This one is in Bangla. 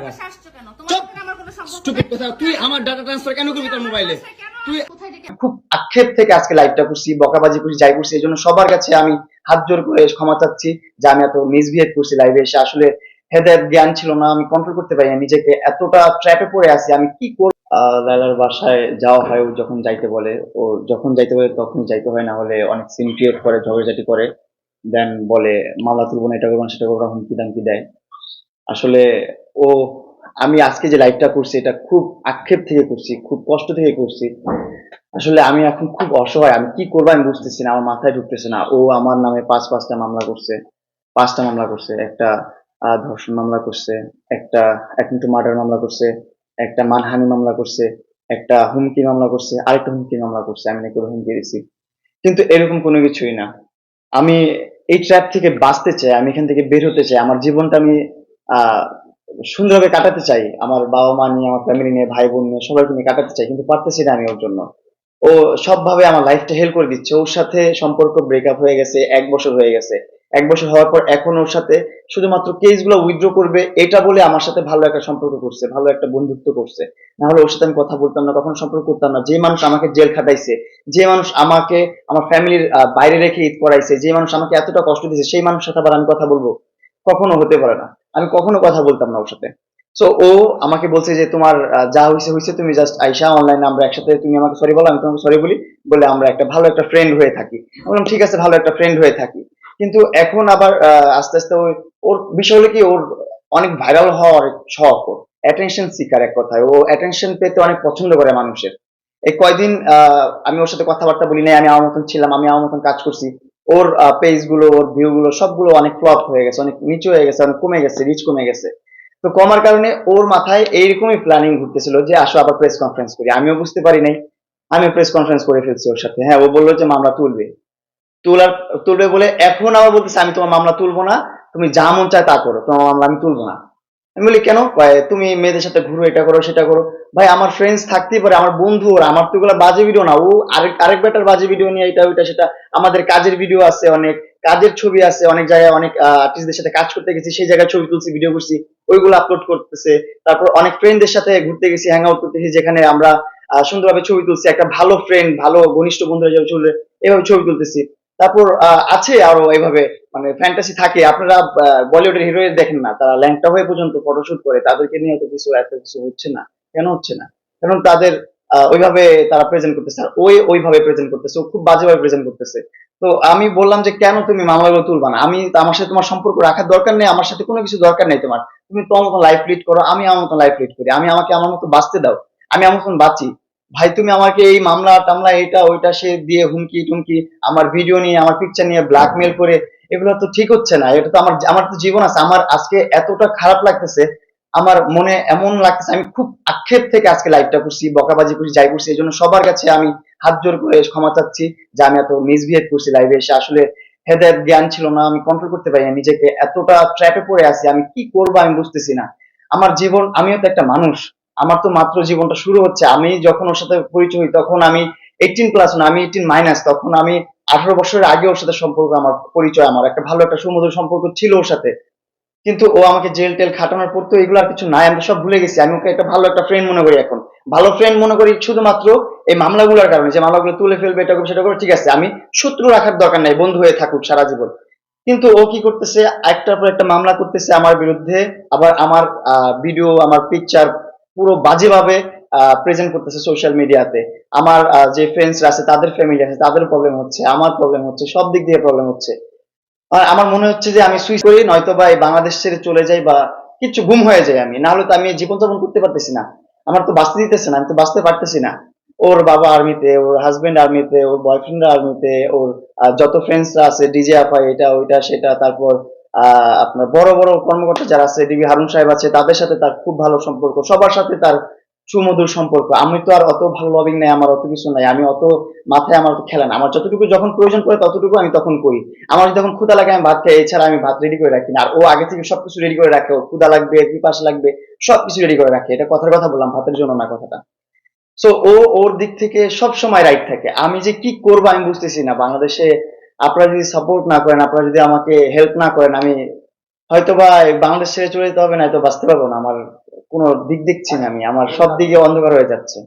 সম্পর্ক স্টুপিড কথা। তুই আমার ডাটা ট্রান্সফার কেন করবি তোর মোবাইলে তুই খুব আক্ষেপ থেকে আজকে লাইভটা করছি বকাবাজি করছি যাই করছি এই জন্য সবার কাছে আমি হাত জোর করে ক্ষমা চাচ্ছি যে আমি এত মিসবিহেভ করছি লাইভে এসে। আসলে হেদায়ত জ্ঞান ছিল না আমি কন্ট্রোল করতে পারি না নিজেকে এতটা ট্র্যাপে পড়ে আছি আমি কি করব? আহ, লায়লার বাসায় যাওয়া হয় ও যখন যাইতে বলে ও যখন যাইতে বলে তখন যাইতে হয় না হলে অনেক সিন ক্রিয়েট করে ঝগড়াঝাটি করে দেন বলে মামলা তুলবো না এটা করব না সেটা করব হুমকি দামকি দেয়। আসলে ও, আমি আজকে যে লাইভটা করছি, এটা খুব আক্ষেপ থেকে করছি, খুব কষ্ট থেকে করছি। আসলে আমি এখন খুব অসহায়, আমি কি করব আমি বুঝতেছি না, আমার মাথায় ঢুকতেছে না। ও আমার নামে পাঁচ পাঁচটা মামলা করছে, পাঁচটা মামলা করছে, একটা ধর্ষণ মামলা করছে, একটা অ্যাটেম্প মার্ডার মামলা করছে, একটা মানহানি মামলা করছে, একটা হুমকি মামলা করছে, আরেকটা হুমকি মামলা করছে, আমি নাকি হুমকি দিয়েছি কিন্তু এরকম কোনো কিছুই না। আমি এই ট্র্যাপ থেকে বাঁচতে চাই, আমি এখান থেকে বের হতে চাই, আমার জীবনটা আমি সুন্দরভাবে কাটাতে চাই। আমার বাবা মা নিয়ে, আমার ফ্যামিলি নিয়ে ভাই বোন নিয়ে, সবাইকে নিয়ে কাটাতে চাই, কিন্তু পারতেছি না আমি ওর জন্য। ও সবভাবে আমার লাইফটা হেল্প করে দিচ্ছে। ওর সাথে সম্পর্ক ব্রেকআপ হয়ে গেছে, এক বছর হয়ে গেছে। এক বছর হওয়ার পর এখন ওর সাথে শুধুমাত্র কেসগুলো উইথড্র করবে, এটা বলে আমার সাথে ভালো একটা সম্পর্ক করছে, ভালো একটা বন্ধুত্ব করছে। না হলে ওর সাথে আমি কথা বলতাম না, কখনো সম্পর্ক করতাম না। যে মানুষ আমাকে জেল খাটাইছে, যে মানুষ আমাকে, আমার ফ্যামিলির বাইরে রেখে ঈদ করাইছে, যে মানুষ আমাকে এতটা কষ্ট দিয়েছে, সেই মানুষের সাথে আবার আমি কথা বলব? কখনো হতে পারে না। আমি কখনো কথা বলতাম না ওর সাথে। সো ও আমাকে বলছে যে, তোমার যা হয়েছে হয়েছে তুমি জাস্ট আইসা অনলাইনে আমরা একসাথে, তুমি আমাকে সরি বলো, আমি তোমাকে সরি বলি। বলে আমরা একটা ভালো একটা ফ্রেন্ড হয়ে থাকি। বললাম, ঠিক আছে, ভালো একটা ফ্রেন্ড হয়ে থাকি। কিন্তু এখন আবার আস্তে আস্তে ওই ওর বিষয় হলো কি, ওর অনেক ভাইরাল হওয়ার শখ ওর। অ্যাটেনশন সিকার এক কথায়। ও অ্যাটেনশন পেতে অনেক পছন্দ করে মানুষের। এই কয়দিন আমি ওর সাথে কথাবার্তা বলি নাই, আমি আমার মতন ছিলাম, আমি আমার মতন কাজ করছি। ওর পেজগুলো, ওর ভিউ গুলো, সবগুলো অনেক ফ্লপ হয়ে গেছে, অনেক নিচু হয়ে গেছে, অনেক কমে গেছে রিচ কমে গেছে। তো কমার কারণে ওর মাথায় এইরকমই প্ল্যানিং ঘুরতেছিল যে, আসো আবার প্রেস কনফারেন্স করি। আমিও বুঝতে পারি নাই আমি প্রেস কনফারেন্স করে ফেলছি ওর সাথে। হ্যাঁ ও বলল যে, মামলা তুলবে। তোলার, তুলবে বলে এখন আবার বলতেছে, আমি তোমার মামলা তুলবো না, তুমি যা মন চায় তা করো, তোমার মামলা আমি তুলবো না। আমি বলি, কেন? তুমি মেয়েদের সাথে ঘুরো, এটা করো, সেটা করো। ভাই, আমার ফ্রেন্ডস থাকতেই পারে, আমার বন্ধু ওরা, আমার তো বাজে ভিডিও না। ও আরেক আরেক বেটার বাজে ভিডিও নিয়ে এটা, ওইটা, সেটা, আমাদের কাজের ভিডিও আছে অনেক, কাজের ছবি আছে, অনেক জায়গায় অনেক আর্টিস্টদের সাথে কাজ করতে গেছি, সেই জায়গায় ছবি তুলছি ভিডিও করছি, ওইগুলো আপলোড করতেছে। তারপর অনেক ফ্রেন্ডদের সাথে ঘুরতে গেছি হ্যাং আউট করতেছি যেখানে আমরা সুন্দরভাবে ছবি তুলছি, একটা ভালো ফ্রেন্ড ভালো ঘনিষ্ঠ বন্ধুরা যেভাবে চলবে এভাবে ছবি তুলতেছি। তারপর আছে আরও এইভাবে মানে ফ্যান্টাসি থাকে, আপনারা বলিউডের হিরোইন দেখেন না, তারা ল্যাংটা হয়ে পর্যন্ত ফটোশুট করে, তাদেরকে নিয়ে তো কিছু, এত কিছু হচ্ছে না। কেন হচ্ছে না? কারণ তাদের ওইভাবে তারা প্রেজেন্ট করতেছে আর ওই ওইভাবে প্রেজেন্ট করতেছে, ও খুব বাজেভাবে প্রেজেন্ট করতেছে। তো আমি বললাম যে, কেন তুমি মামলাগুলো তুলবা না? আমি আমার সাথে তোমার সম্পর্ক রাখার দরকার নেই, আমার সাথে কোনো কিছু দরকার নেই তোমার। তুমি তোমার মতো লাইফ লিড করো, আমি আমার মতো লাইফ লিড করি। আমি আমাকে আমার মতো বাঁচতে দাও। আমি আমার মতন বাঁচি। ভাই, তুমি আমাকে এই মামলা, টামলা, এটা, ওইটা, সে দিয়ে হুমকি, টুমকি, আমার ভিডিও নিয়ে, আমার পিকচার নিয়ে ব্ল্যাকমেল করে, এগুলো তো ঠিক হচ্ছে না। এটা তো আমার আমার তো জীবন আছে। আমার আজকে এতটা খারাপ লাগতেছে আমার মনে এমন লাগতেছে, আমি খুব আক্ষেপ থেকে আজকে লাইভটা করছি, বকাবাজি করছি, যাই করছি এই জন্য সবার কাছে আমি হাত জোর করে ক্ষমা চাচ্ছি যে আমি এত মিসবিহেভ করছি লাইভে এসে। আসলে হেদায়ত জ্ঞান ছিল না, আমি কন্ট্রোল করতে পারি না, নিজেকে এতটা ট্র্যাপে পড়ে আছি, আমি কি করব আমি বুঝতেছি না। আমার জীবন, আমিও তো একটা মানুষ, আমার তো মাত্র জীবনটা শুরু হচ্ছে, আমি যখন ওর সাথে পরিচয় হই, তখন আমি এইটিন প্লাস না, আমি এইটিন মাইনাস তখন আমি আঠারো বছরের আগে ওর সাথে সম্পর্ক, আমার পরিচয়, আমার একটা ভালো একটা সুমধুর সম্পর্ক ছিল ওর সাথে। কিন্তু ও আমাকে জেল টেল খাটানোর পর তো এগুলো আর কিছু নাই, আমি সব ভুলে গেছি। আমি ওকে একটা ভালো একটা ফ্রেন্ড মনে করি এখন। ভালো ফ্রেন্ড মনে করি শুধুমাত্র এই মামলাগুলোর কারণে, যে মামলাগুলো তুলে ফেলবে, এটা সেটা করবে, ঠিক আছে। আমি শত্রু রাখার দরকার নাই, বন্ধু হয়ে থাকুক সারা জীবন। কিন্তু ও কি করতেছে, একটার পর একটা মামলা করতেছে আমার বিরুদ্ধে, আবার আমার ভিডিও আমার পিকচার পুরো বাজেভাবে প্রেজেন্ট করতেছে সোশ্যাল মিডিয়াতে আমার যে ফ্রেন্ডসরা আছে, তাদের ফ্যামিলি আছে, তাদের প্রবলেম হচ্ছে, আমার প্রবলেম হচ্ছে, সব দিক দিয়ে প্রবলেম হচ্ছে। আমার মনে হচ্ছে যে আমি সুইচ করি নয়তো বা এই বাংলাদেশ ছেড়ে চলে যাই বা কিছু গুম হয়ে যাই আমি। না হলে তো আমি জীবনযাপন করতে পারতেছি না। আমার তো বাঁচতে দিতেছে না আমি তো বাঁচতে পারতেছি না। ওর বাবা আর্মিতে ওর হাজবেন্ড আর্মিতে ওর বয়ফ্রেন্ড আর্মিতে ওর যত ফ্রেন্ডসরা আছে ডিজে আপা এটা ওইটা সেটা তারপর আহ, আপনার বড় বড় কর্মকর্তা যারা আছে ডিবি হারুন সাহেব আছে তাদের সাথে তার খুব ভালো সম্পর্ক। সবার সাথে তার সুমধুর সম্পর্ক। আমি তো আর অত ভালো লবিং নাই, আমার অত কিছু নাই। আমি অত মাথায় আমার অত খেলা না আমার যতটুকু যখন প্রয়োজন পড়ে ততটুকু আমি তখন করি। আমার যখন ক্ষুদা লাগে, আমি ভাত খাই, এছাড়া আমি ভাত রেডি করে রাখি না। আর ও আগে থেকে সবকিছু রেডি করে রাখে। ওর ক্ষুদা লাগবে, পিপাস লাগবে, সবকিছু রেডি করে রাখে। এটা কথার কথা বললাম, ভাতের জন্য না কথাটা। সো ও ওর দিক থেকে সব সময় রাইট থাকে। আমি যে কি করব আমি বুঝতেছি না। বাংলাদেশে আপনারা যদি সাপোর্ট না করেন, আপনারা যদি আমাকে হেল্প না করেন, আমি হয়তো বা বাংলাদেশ ছেড়ে চলে যেতে হবে না তো বাঁচতে পারব না আমার কোনো দিক দেখছি না আমি। আমার সব দিকে অন্ধকার হয়ে যাচ্ছে।